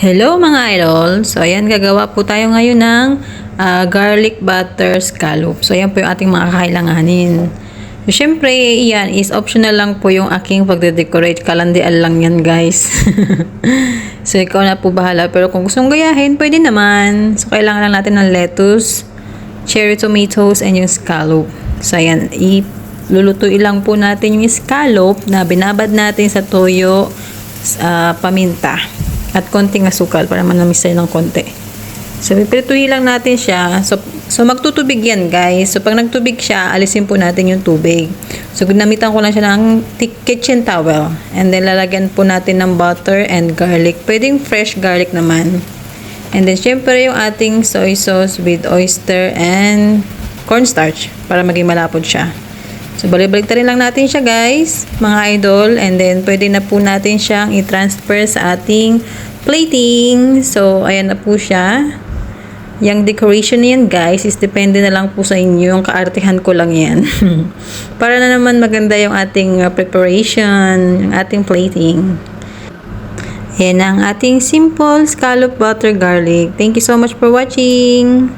Hello mga idol! So ayan, gagawa po tayo ngayon ng ah, garlic butter scallop. So ayan po yung ating mga kakailanganin. So syempre, iyan is optional lang po yung aking pagde-decorate. Kalandian lang yan guys. so ikaw na po bahala. Pero kung gusto mong gayahin, pwede naman. So kailangan lang natin ng lettuce, cherry tomatoes, and yung scallop. So ayan, ilulutuin lang po natin yung scallop na binabad natin sa toyo, sa paminta at konting asukal para manamis tayo ng konti. So, pipirituhin lang natin siya. So, so, magtutubig yan, guys. So, pag nagtubig siya, alisin po natin yung tubig. So, ginamitan ko lang siya ng kitchen towel. And then, lalagyan po natin ng butter and garlic. Pwedeng fresh garlic naman. And then, syempre, yung ating soy sauce with oyster and cornstarch para maging malapot siya. So, balik-balik rin lang natin siya, guys, mga idol. And then, pwede na po natin siyang i-transfer sa ating plating. So, ayan na po siya. Yung decoration na yan, guys, is depende na lang po sa inyo. Yung kaartihan ko lang yan. Para na naman maganda yung ating uh, preparation, yung ating plating. Yan ang ating simple scallop butter garlic. Thank you so much for watching.